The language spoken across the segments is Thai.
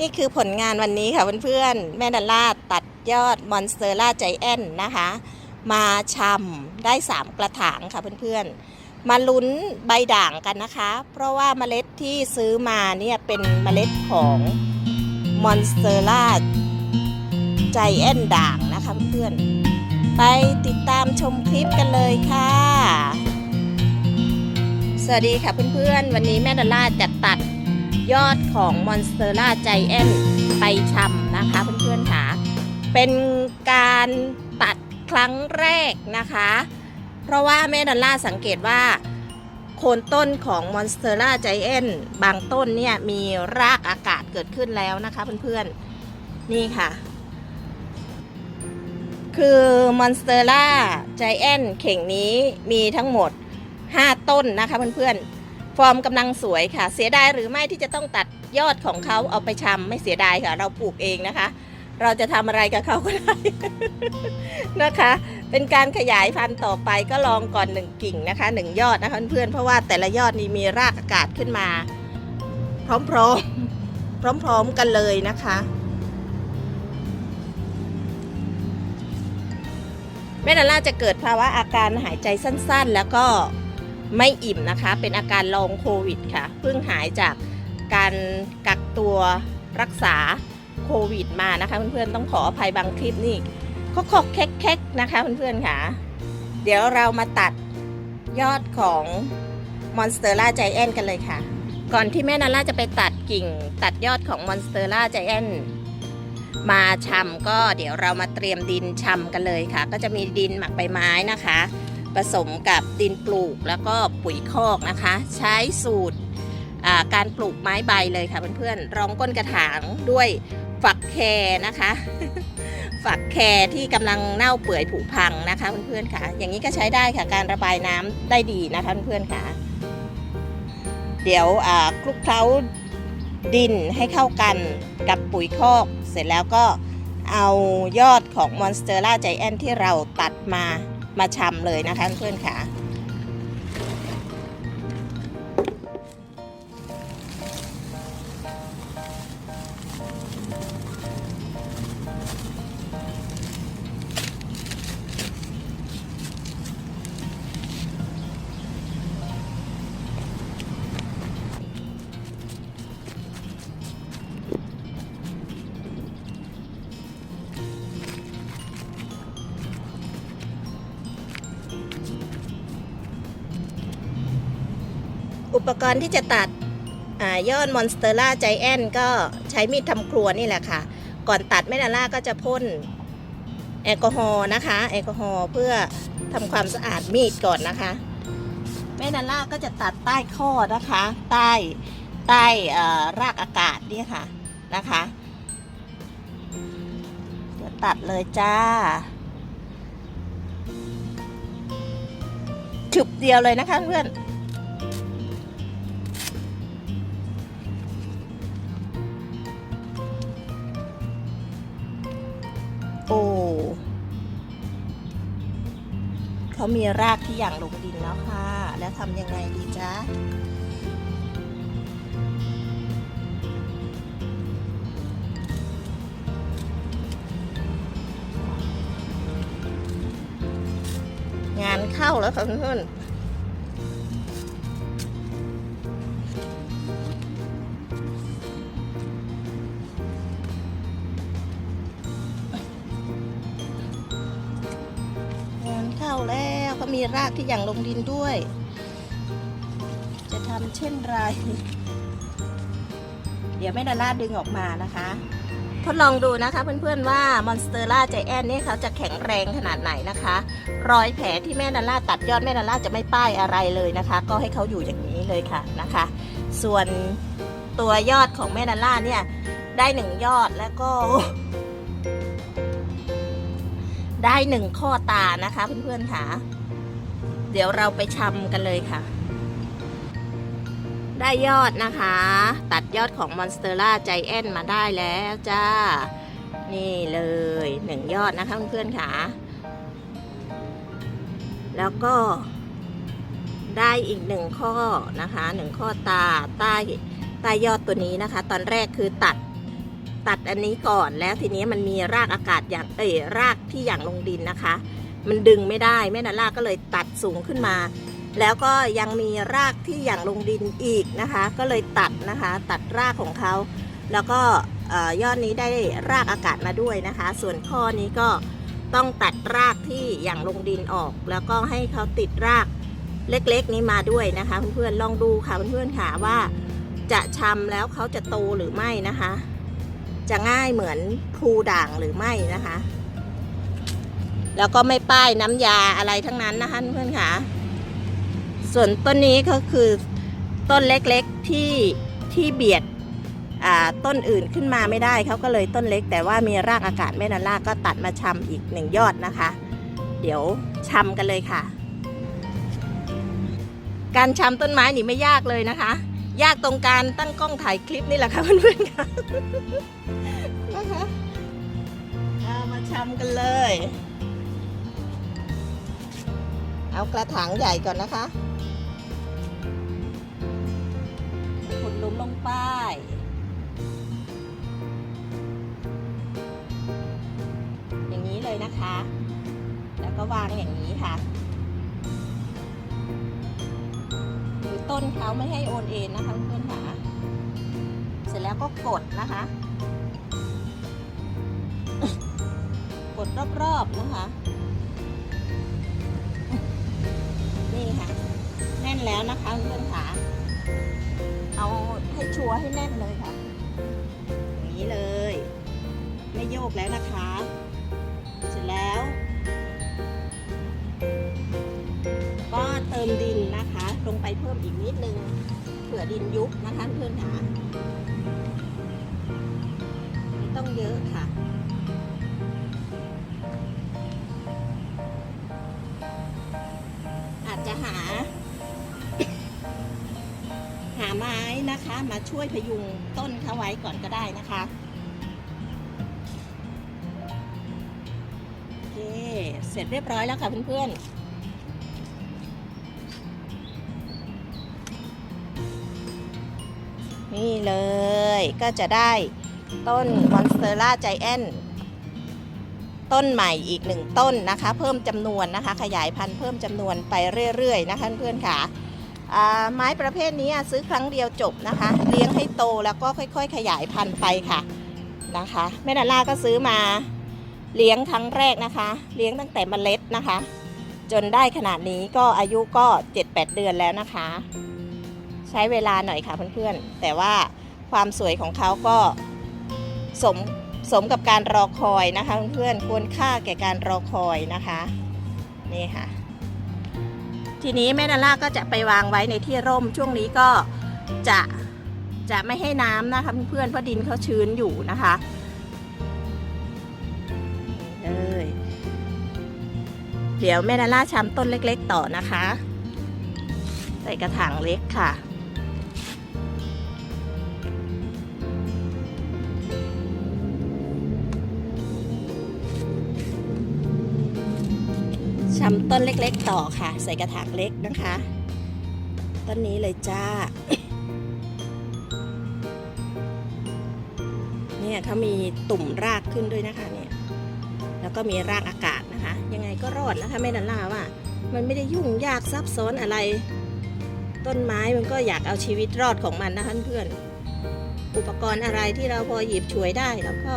นี่คือผลงานวันนี้ค่ะเพื่อนๆแม่ดัลล่าตัดยอดมอนสเตอร่าใจแอนนะคะ มาชำได้ 3 กระถางค่ะเพื่อนๆ มาลุ้นใบด่างกันนะคะ เพราะว่าเมล็ดที่ซื้อมาเนี่ยเป็นเมล็ดของมอนสเตอร่าใจแอนด่างนะคะเพื่อนๆ ไปติดตามชมคลิปกันเลยค่ะ สวัสดีค่ะเพื่อนๆ วันนี้แม่ดัลล่าจะตัด ยอดของมอนสเตอร่าใจแอนไปชำนะคะเพื่อนๆค่ะ เป็นการตัดครั้งแรกนะคะ เพราะว่าแม่ดอลล่าสังเกตว่าโคนต้นของมอนสเตอร่าใจแอนบางต้นเนี่ยมีรากอากาศเกิดขึ้นแล้วนะคะเพื่อนๆ นี่ค่ะ คือมอนสเตอร่าใจแอนเข่งนี้มีทั้งหมด 5 ต้นนะคะเพื่อนๆ ฟอร์มกำลังสวยค่ะ เสียดายหรือไม่ที่จะต้องตัดยอดของเขาเอาไปชำไม่เสียดายค่ะ เราปลูกเองนะคะ เราจะทำอะไรกับเขาก็ได้ นะคะ เป็นการขยายพันธุ์ต่อไปก็ลองก่อนหนึ่งกิ่งนะคะหนึ่งยอดนะคะเพื่อนเพราะว่าแต่ละยอดนี้มีรากอากาศขึ้นมา พร้อมๆ พร้อมๆกันเลยนะคะแม่ดาล่าจะเกิดภาวะอาการหายใจสั้นๆ แล้วก็ ไม่อิ่มนะคะ เป็นอาการลองโควิดค่ะ เพิ่งหายจากการกักตัวรักษาโควิดมานะคะ เพื่อนๆต้องขออภัยบางคลิปนี่ก็คอกแคกๆนะคะเพื่อนๆค่ะ เดี๋ยวเรามาตัดยอดของมอนสเตอร่าใจแอนกันเลยค่ะ ก่อนที่แม่นาล่าจะไปตัดกิ่ง ตัดยอดของมอนสเตอร่าใจแอนมาชำก็เดี๋ยวเรามาเตรียมดินชำกันเลยค่ะ ก็จะมีดินหมักใบไม้นะคะ ผสมกับดินปลูกแล้วก็ปุ๋ยคอกนะคะ ใช้สูตรการปลูกไม้ใบเลยค่ะเพื่อนๆรองก้นกระถางด้วยฝักแคนะคะ ฝักแคที่กำลังเน่าเปื่อยผุพังนะคะเพื่อนๆค่ะ อย่างนี้ก็ใช้ได้ค่ะการระบายน้ำได้ดีนะคะเพื่อนๆค่ะเดี๋ยวคลุกเคล้าดินให้เข้ากันกับปุ๋ยคอก เสร็จแล้วก็เอายอดของมอนสเตอร่าใจแอนที่เราตัดมา มาชำเลยนะคะเพื่อนๆค่ะ ปกรณ์ที่จะตัดอยอดมอนสเตอร่าใจแอนก็ใช้มีดทำครัวนี่แหละค่ะ ก่อนตัดแม่ดาล่าก็จะพ่นแอลกอฮอล์นะคะแอลกอฮอล์เพื่อทำความสะอาดมีดก่อนนะคะ แม่ดาล่าก็จะตัดใต้ข้อนะคะ ใต้ใต้รากอากาศนี่ค่ะนะคะเดี๋ยวตัดเลยจ้าฉุบเดียวเลยนะคะเพื่อน เขามีรากที่อย่างลงดินแล้วค่ะ แล้วทำยังไงดีจ๊ะงานเข้าแล้วค่ะเพื่อนๆ มีรากที่อย่างลงดินด้วย จะทำเช่นไร เดี๋ยวแม่ดาล่าดึงออกมานะคะ ทดลองดูนะคะเพื่อนๆว่ามอนสเตอร่าใจแอนนี่เขาจะแข็งแรงขนาดไหนนะคะ รอยแผลที่แม่ดาล่าตัดยอดแม่ดาล่าจะไม่ป้ายอะไรเลยนะคะ ก็ให้เขาอยู่อย่างนี้เลยค่ะนะคะ ส่วนตัวยอดของแม่ดาล่าเนี่ยได้หนึ่งยอดแล้วก็ได้หนึ่งข้อตานะคะเพื่อนๆค่ะ เดี๋ยวเราไปชำกันเลยค่ะ ได้ยอดนะคะ ตัดยอดของมอนสเตอร่าใจแอนมาได้แล้วจ้า นี่เลยหนึ่งยอดนะคะเพื่อนๆค่ะ แล้วก็ได้อีกหนึ่งข้อนะคะหนึ่งข้อตาใต้ใต้ยอดตัวนี้นะคะ ตอนแรกคือตัดตัดอันนี้ก่อนแล้วทีนี้มันมีรากอากาศอย่างเอ้ยรากที่อย่างลงดินนะคะ มันดึงไม่ได้แม่นาลาก็เลยตัดสูงขึ้นมา แล้วก็ยังมีรากที่อย่างลงดินอีกนะคะ ก็เลยตัดนะคะ ตัดรากของเขา แล้วก็ยอดนี้ได้รากอากาศมาด้วยนะคะ ส่วนข้อนี้ก็ต้องตัดรากที่อย่างลงดินออก แล้วก็ให้เขาติดรากเล็กๆ นี้มาด้วยนะคะ เพื่อนๆลองดูค่ะเพื่อนๆค่ะว่า จะชำแล้วเขาจะโตหรือไม่นะคะ จะง่ายเหมือนพลูด่างหรือไม่นะคะ แล้วก็ไม่ป้ายน้ำยาอะไรทั้งนั้นนะคะเพื่อนค่ะ ส่วนต้นนี้ก็คือต้นเล็กๆที่ที่เบียดต้นอื่นขึ้นมาไม่ได้เขาก็เลยต้นเล็ก แต่ว่ามีรากอากาศแม่นาล่าก็ตัดมาชำอีกหนึ่งยอดนะคะ เดี๋ยวชำกันเลยค่ะ การชำต้นไม้นี่ไม่ยากเลยนะคะ ยากตรงการตั้งกล้องถ่ายคลิปนี่แหละค่ะเพื่อนๆค่ะนะคะมาชำกันเลย เอากระถางใหญ่ก่อนนะคะขุดหลุมลงไปอย่างนี้เลยนะคะ แล้วก็วางอย่างนี้ค่ะหรือต้นเขาไม่ให้โอนเอ็นนะคะเพื่อนๆค่ะเสร็จแล้วก็กดนะคะ กดรอบๆนะคะ แน่นแล้วนะคะเพื่อนๆค่ะเอาให้ชัวร์ให้แน่นเลยค่ะอย่างนี้เลย ไม่โยกแล้วนะคะ เสร็จแล้ว ก็เติมดินนะคะ ลงไปเพิ่มอีกนิดนึงเผื่อดินยุบนะคะเพื่อนๆค่ะไม่ต้องเยอะค่ะ มาช่วยพยุงต้นเขาไว้ก่อนก็ได้นะคะโอเคเสร็จเรียบร้อยแล้วค่ะเพื่อนๆนี่เลยก็จะได้ต้นมอนสเตอร่าใจแอนต้นใหม่อีกหนึ่งต้นนะคะ เพิ่มจำนวนนะคะ ขยายพันธุ์เพิ่มจำนวนไปเรื่อยๆนะคะเพื่อนๆค่ะ ไม้ประเภทนี้ซื้อครั้งเดียวจบนะคะ เลี้ยงให้โตแล้วก็ค่อย ๆ ขยายพันธุ์ไปค่ะนะคะแม่ดาล่าก็ซื้อมาเลี้ยงครั้งแรกนะคะ เลี้ยงตั้งแต่เมล็ดนะคะ จนได้ขนาดนี้ก็อายุก็ 7-8 เดือนแล้วนะคะ ใช้เวลาหน่อยค่ะเพื่อนๆ แต่ว่าความสวยของเขาก็สมสมกับการรอคอยนะคะเพื่อนๆควรค่าแก่การรอคอยนะคะ นี่ค่ะ ทีนี้แม่นาล่าก็จะไปวางไว้ในที่ร่ม ช่วงนี้ก็จะจะไม่ให้น้ำนะคะเพื่อนๆเพราะดินเขาชื้นอยู่นะคะเลยเดี๋ยวแม่นาล่าชำต้นเล็ก ๆ ต่อนะคะ ใส่กระถางเล็กค่ะ ต้นเล็กๆต่อค่ะ ใส่กระถางเล็กนะคะ ต้นนี้เลยจ้า เนี่ยเขามีตุ่มรากขึ้นด้วยนะคะเนี่ย แล้วก็มีรากอากาศนะคะ ยังไงก็รอดนะคะแม่นันล่าว่า มันไม่ได้ยุ่งยากซับซ้อนอะไร ต้นไม้มันก็อยากเอาชีวิตรอดของมันนะคะเพื่อน อุปกรณ์อะไรที่เราพอหยิบฉวยได้เราก็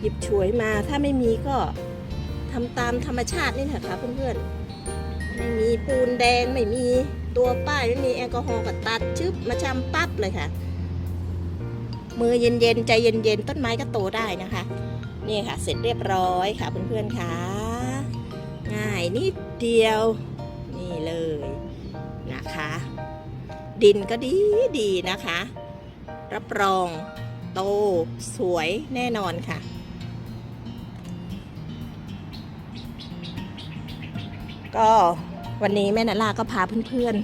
หยิบฉวยมาถ้าไม่มีก็ ทำตามธรรมชาตินี่แหละค่ะเพื่อนๆ ไม่มีปูนแดงไม่มีตัวป้ายไม่มีแอลกอฮอล์ก็ตัดชึบมาชำปั๊บเลยค่ะ มือเย็นๆ ใจเย็นๆ ต้นไม้ก็โตได้นะคะ นี่ค่ะ เสร็จเรียบร้อยค่ะเพื่อนๆค่ะ ง่ายนิดเดียว นี่เลยนะคะ ดินก็ดีดีนะคะ รับรองโตสวยแน่นอนค่ะ ก็วันนี้แม่นาลาก็พาเพื่อน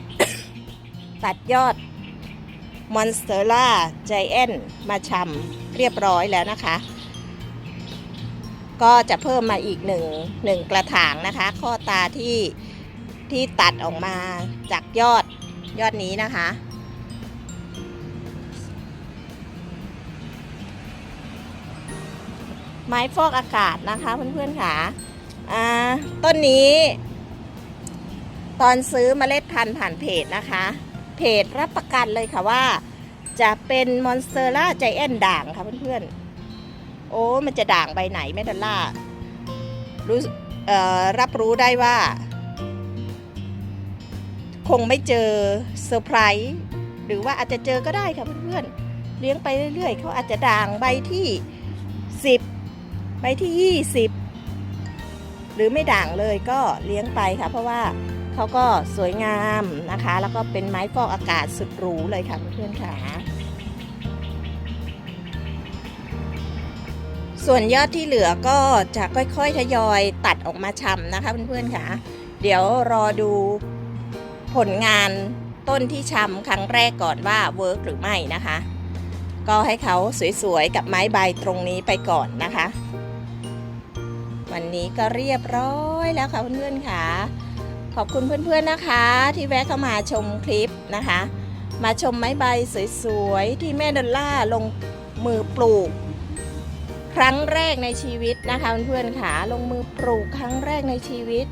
ๆ ตัดยอดมอนสเตอร่าใจแอนมาชำเรียบร้อยแล้วนะคะ ก็จะเพิ่มมาอีกหนึ่งหนึ่งกระถางนะคะ ข้อตาที่ที่ตัดออกมาจากยอดยอดนี้นะคะ ไม้ฟอกอากาศนะคะเพื่อนๆค่ะ อ่าต้นนี้ ตอนซื้อเมล็ดพันธุ์ผ่านเพจนะคะ เพจรับประกันเลยค่ะว่า จะเป็นมอนสเตอร่าใจแอนด่างค่ะเพื่อนๆ โอ้มันจะด่างใบไหนแม่ดอลล่ารู้รับรู้ได้ว่า คงไม่เจอเซอร์ไพรส์หรือว่าอาจจะเจอก็ได้ค่ะเพื่อนๆ เลี้ยงไปเรื่อยๆ เขาอาจจะด่างใบที่ 10 ใบที่ 20 หรือไม่ด่างเลยก็เลี้ยงไปค่ะ เพราะว่าเขาก็สวยงามนะคะ แล้วก็เป็นไม้ฟอกอากาศสุดหรูเลยค่ะเพื่อนๆค่ะ ส่วนยอดที่เหลือก็จะค่อยๆทยอยตัดออกมาชำนะคะเพื่อนๆค่ะ เดี๋ยวรอดูผลงานต้นที่ชำครั้งแรกก่อนว่าเวิร์กหรือไม่นะคะ ก็ให้เขาสวยๆกับไม้ใบตรงนี้ไปก่อนนะคะ วันนี้ก็เรียบร้อยแล้วค่ะเพื่อนๆค่ะ ขอบคุณเพื่อนๆนะคะ ที่แวะเข้ามาชมคลิปนะคะ มาชมไม้ใบสวยๆ ที่แม่ดอลล่าลงมือปลูก ครั้งแรกในชีวิตนะคะเพื่อนๆค่ะลงมือปลูกครั้งแรกในชีวิต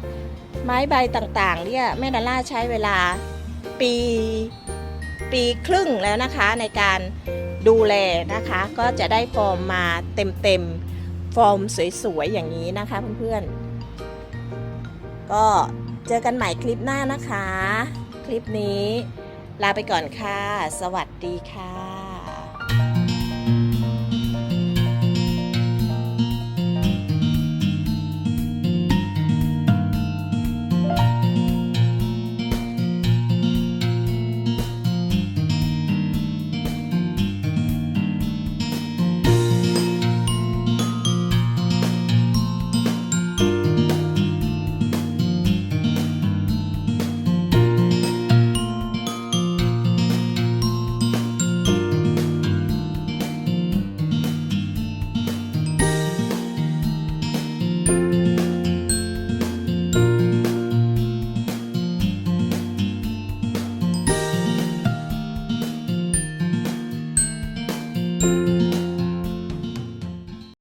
ไม้ใบต่างๆเนี่ยแม่ดอลล่าใช้เวลาปีปีครึ่งแล้วนะคะในการดูแลนะคะ ก็จะได้ฟอร์มมาเต็มๆ ฟอร์มสวยๆ อย่างนี้นะคะเพื่อนๆ ก็เจอกันใหม่คลิปหน้านะคะ คลิปนี้ลาไปก่อนค่ะ สวัสดีค่ะ